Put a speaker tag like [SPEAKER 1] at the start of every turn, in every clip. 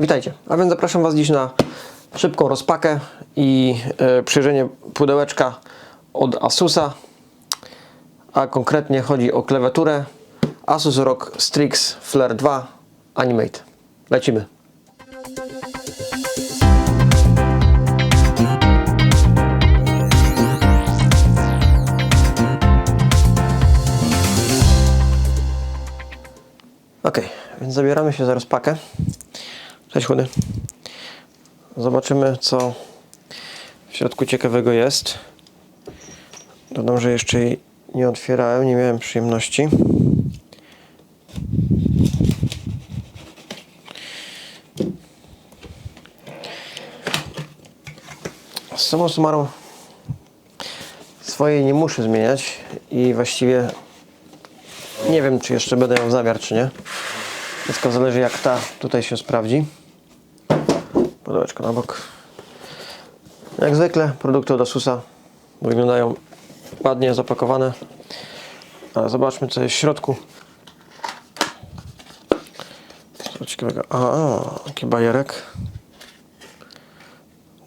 [SPEAKER 1] Witajcie, a więc zapraszam Was dziś na szybką rozpakę i e, przyjrzenie pudełeczka od Asusa, a konkretnie chodzi o klawiaturę Asus ROG Strix Flare 2 Animate. Lecimy. Ok, więc zabieramy się za rozpakę. Cześć chudy. Zobaczymy co w środku ciekawego jest. Dodam, że jeszcze jej nie otwierałem, nie miałem przyjemności. Summa summarum swojej nie muszę zmieniać i właściwie nie wiem czy jeszcze będę miał zamiar czy nie. Wszystko zależy jak ta tutaj się sprawdzi. Pudełeczko na bok. Jak zwykle produkty od Asusa wyglądają ładnie zapakowane. Ale zobaczmy co jest w środku. Co ciekawego. A, taki bajerek.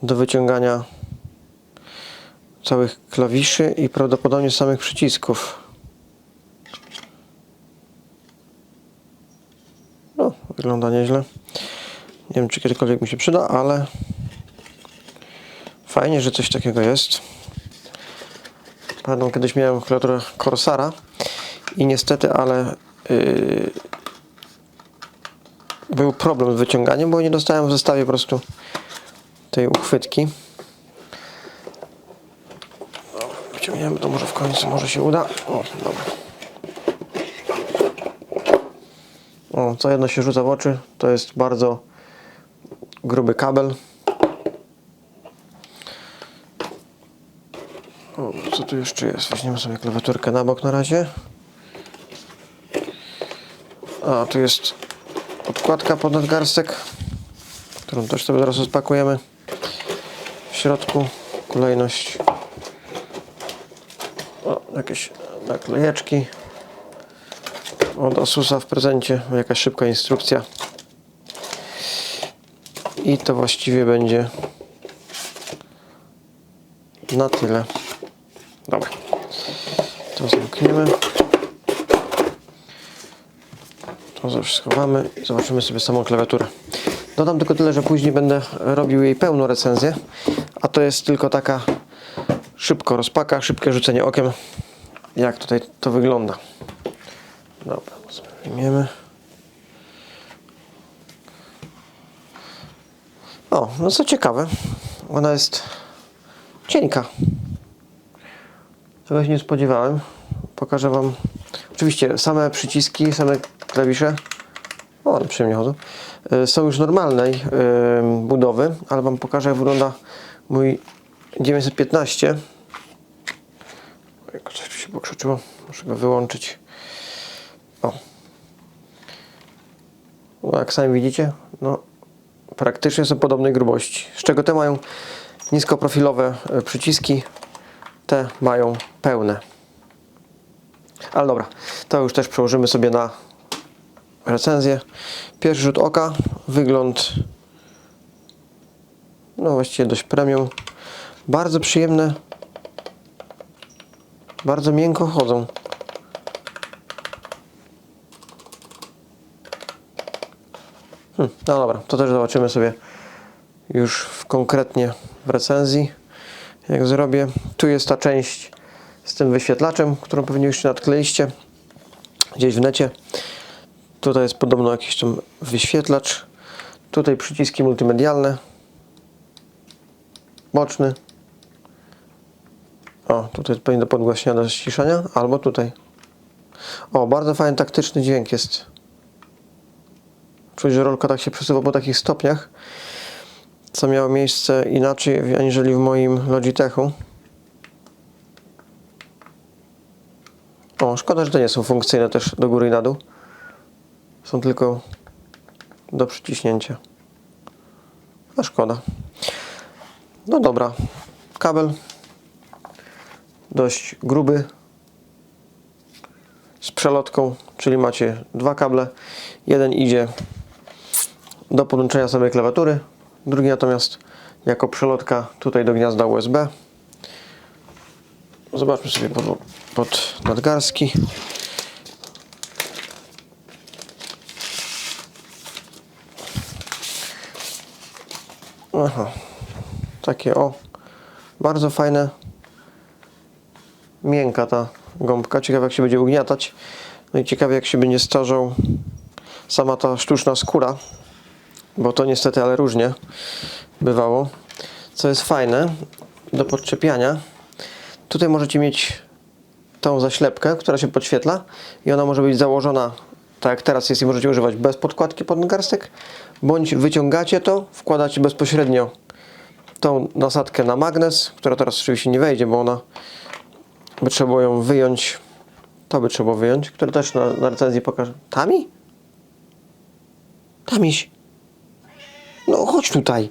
[SPEAKER 1] Do wyciągania całych klawiszy i prawdopodobnie samych przycisków. No, wygląda nieźle. Nie wiem, czy kiedykolwiek mi się przyda, ale fajnie, że coś takiego jest. Pamiętam, kiedyś miałem klawiaturę Corsara i niestety, ale yy, był problem z wyciąganiem, bo nie dostałem w zestawie po prostu tej uchwytki. No, Wyciągniemy to może w końcu, może się uda. O, dobra. O, co jedno się rzuca w oczy, to jest bardzo gruby kabel. O, co tu jeszcze jest? Weźmiemy sobie klawiaturkę na bok na razie. A, tu jest podkładka pod nadgarstek, którą też sobie zaraz rozpakujemy. W środku kolejność o, jakieś naklejeczki od Asusa w prezencie, jakaś szybka instrukcja. I to właściwie będzie na tyle. Dobra. To zamkniemy. To schowamy i zobaczymy sobie samą klawiaturę. Dodam tylko tyle, że później będę robił jej pełną recenzję, a to jest tylko taka szybko rozpaka, szybkie rzucenie okiem, jak tutaj to wygląda. Dobra, sobie O, no co ciekawe, ona jest cienka. Czego się nie spodziewałem. Pokażę Wam. Oczywiście same przyciski, same klawisze. O, ale przyjemnie chodzą. y, Są już normalnej y, budowy, ale Wam pokażę jak wygląda mój 915. Ojej, coś tu się pokrzyczyło. Muszę go wyłączyć. O. No, jak sami widzicie, no praktycznie są podobnej grubości. Z czego te mają niskoprofilowe e, przyciski, te mają pełne. Ale dobra, to już też przełożymy sobie na recenzję. Pierwszy rzut oka, wygląd no właściwie dość premium. Bardzo przyjemne, bardzo miękko chodzą. Hmm, no dobra, to też zobaczymy sobie już w, konkretnie w recenzji, jak zrobię. Tu jest ta część z tym wyświetlaczem, którą pewnie już nadkleiliście gdzieś w necie. Tutaj jest podobno jakiś tam wyświetlacz. Tutaj przyciski multimedialne. Boczny. O, tutaj pewnie do podgłaśniania, do ściszania, albo tutaj. O, bardzo fajny taktyczny dźwięk jest. Czuć, że rolka tak się przesuwa po takich stopniach, co miało miejsce inaczej aniżeli w moim Logitechu. O, szkoda, że to nie są funkcyjne też do góry i na dół. Są tylko do przyciśnięcia. A szkoda. No dobra. Kabel dość gruby z przelotką, czyli macie dwa kable. Jeden idzie do podłączenia samej klawiatury, drugi natomiast jako przelotka tutaj do gniazda USB. Zobaczmy sobie pod, pod nadgarstki. Aha, takie o, bardzo fajne, miękka ta gąbka. Ciekawe jak się będzie ugniatać. No i ciekawe jak się będzie starzał sama ta sztuczna skóra, bo to niestety, ale różnie bywało. Co jest fajne, do podczepiania, tutaj możecie mieć tą zaślepkę, która się podświetla i ona może być założona tak jak teraz jest i możecie używać bez podkładki pod nadgarstek, bądź wyciągacie to, wkładacie bezpośrednio tą nasadkę na magnes, która teraz oczywiście nie wejdzie, bo ona by trzeba ją wyjąć. To by trzeba wyjąć, które też na, na recenzji pokażę. Tami? Tamiś. No chodź tutaj.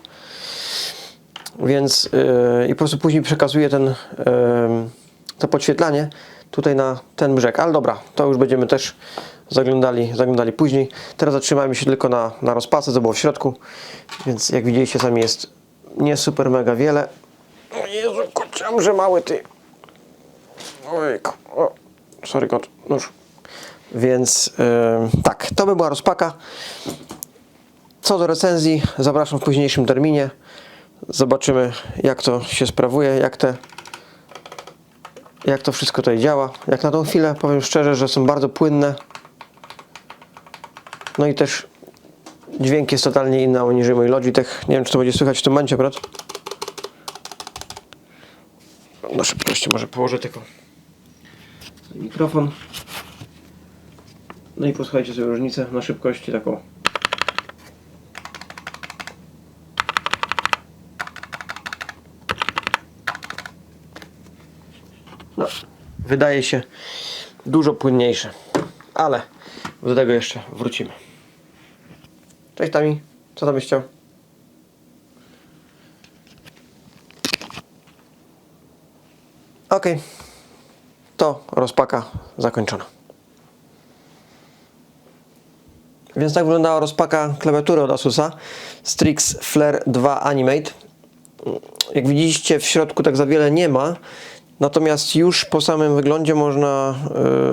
[SPEAKER 1] Więc yy, i po prostu później przekazuję ten, yy, to podświetlanie tutaj na ten brzeg. Ale dobra, to już będziemy też zaglądali, zaglądali później. Teraz zatrzymajmy się tylko na, na rozpace, co było w środku. Więc jak widzieliście sami jest nie super mega wiele. O Jezu, kociamże mały ty. Ojku, o, sorry kot, nóż. Więc yy, tak, to by była rozpaka. Co do recenzji, zapraszam w późniejszym terminie. Zobaczymy, jak to się sprawuje, jak te jak to wszystko tutaj działa. Jak na tą chwilę, powiem szczerze, że są bardzo płynne. No i też dźwięk jest totalnie inny aniżeli mój Logitech. Nie wiem, czy to będzie słychać w tym momencie, prawda? Na szybkości może położę tylko mikrofon. No i posłuchajcie sobie różnicę na szybkości taką. No, wydaje się dużo płynniejsze, ale do tego jeszcze wrócimy. Cześć Tami, co tam byś chciał? Ok, to rozpaka zakończona. Więc tak wyglądała rozpaka klawiatury od Asusa Strix Flare 2 Animate. Jak widzieliście w środku tak za wiele nie ma, natomiast już po samym wyglądzie można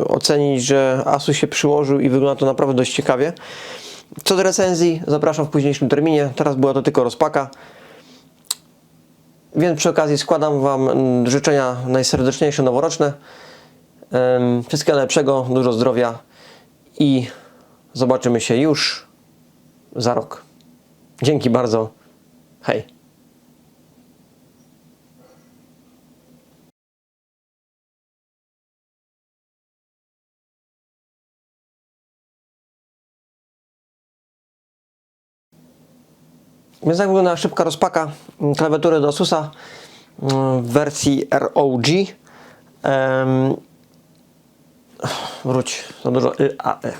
[SPEAKER 1] y, ocenić, że Asus się przyłożył i wygląda to naprawdę dość ciekawie. Co do recenzji, zapraszam w późniejszym terminie. Teraz była to tylko rozpaka. Więc przy okazji składam Wam mm, życzenia najserdeczniejsze noworoczne. Wszystkiego najlepszego, dużo zdrowia i zobaczymy się już za rok. Dzięki bardzo. Hej. Więc tak wygląda szybka rozpaka klawiatury do Asusa mm, w wersji ROG. Em, wróć, za dużo y, a, e.